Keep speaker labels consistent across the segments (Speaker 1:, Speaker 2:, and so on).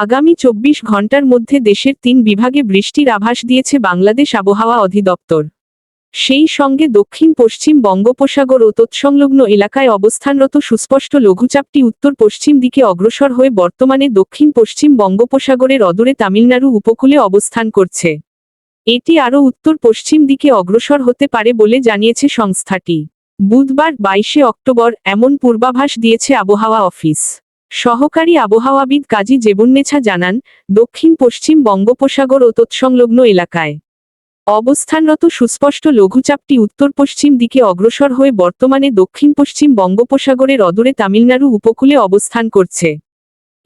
Speaker 1: আগামী চব্বিশ ঘণ্টার মধ্যে দেশের তিন বিভাগে বৃষ্টির আভাস দিয়েছে বাংলাদেশ আবহাওয়া অধিদপ্তর। সেই সঙ্গে দক্ষিণ, পশ্চিম বঙ্গোপসাগর ও তৎসংলগ্ন এলাকায় অবস্থানরত সুস্পষ্ট লঘুচাপটি উত্তর পশ্চিম দিকে অগ্রসর হয়ে বর্তমানে দক্ষিণ পশ্চিম বঙ্গোপসাগরের অদূরে তামিলনাড়ু উপকূলে অবস্থান করছে। এটি আরও উত্তর পশ্চিম দিকে অগ্রসর হতে পারে বলে জানিয়েছে সংস্থাটি। বুধবার বাইশে অক্টোবর এমন পূর্বাভাস দিয়েছে আবহাওয়া অফিস। সহকারী আবহাওয়াবিদ কাজী জেবুন্নেছা জানান, দক্ষিণ পশ্চিম বঙ্গোপসাগর ও তৎসংলগ্ন এলাকায় অবস্থানরত সুস্পষ্ট লঘুচাপটি উত্তর পশ্চিম দিকে অগ্রসর হয়ে বর্তমানে দক্ষিণ পশ্চিম বঙ্গোপসাগরের অদূরে তামিলনাড়ু উপকূলে অবস্থান করছে।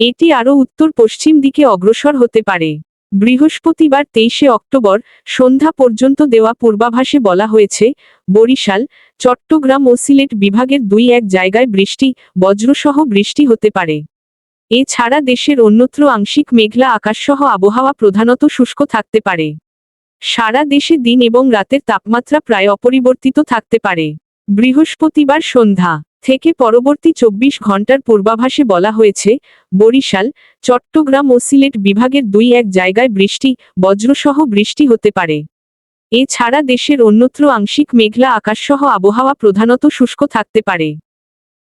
Speaker 1: এটি আরও উত্তর পশ্চিম দিকে অগ্রসর হতে পারে। বৃহস্পতিবার তেইশে অক্টোবর সন্ধ্যা পর্যন্ত দেওয়া পূর্বাভাসে বলা হয়েছে, বরিশাল, চট্টগ্রাম ও সিলেট বিভাগের দুই এক জায়গায় বৃষ্টি, বজ্রসহ বৃষ্টি হতে পারে। এছাড়া দেশের অন্যত্র আংশিক মেঘলা আকাশসহ আবহাওয়া প্রধানত শুষ্ক থাকতে পারে। সারা দেশে দিন এবং রাতের তাপমাত্রা প্রায় অপরিবর্তিত থাকতে পারে। বৃহস্পতিবার সন্ধ্যা থেকে পরবর্তী চব্বিশ ঘণ্টার পূর্বাভাসে বলা হয়েছে, বরিশাল, চট্টগ্রাম ও সিলেট বিভাগের দুই এক জায়গায় বৃষ্টি, বজ্রসহ বৃষ্টি হতে পারে। এছাড়া দেশের অন্যত্র আংশিক মেঘলা আকাশসহ আবহাওয়া প্রধানত শুষ্ক থাকতে পারে।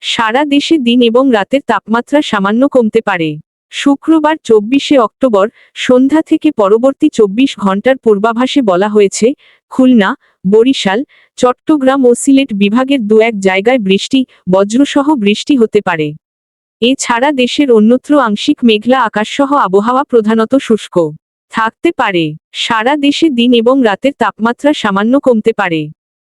Speaker 1: সারা দেশে দিন এবং রাতের তাপমাত্রা সামান্য কমতে পারে। শুক্রবার চব্বিশে অক্টোবর সন্ধ্যা থেকে পরবর্তী চব্বিশ ঘণ্টার পূর্বাভাসে বলা হয়েছে, খুলনা, বরিশাল, চট্টগ্রাম ও সিলেট বিভাগের দু এক জায়গায় বৃষ্টি, বজ্রসহ বৃষ্টি হতে পারে। এছাড়া দেশের অন্যত্র আংশিক মেঘলা আকাশসহ আবহাওয়া প্রধানত শুষ্ক। থাকতে পারে। সারা দেশে দিন এবং রাতের তাপমাত্রা সামান্য কমতে পারে।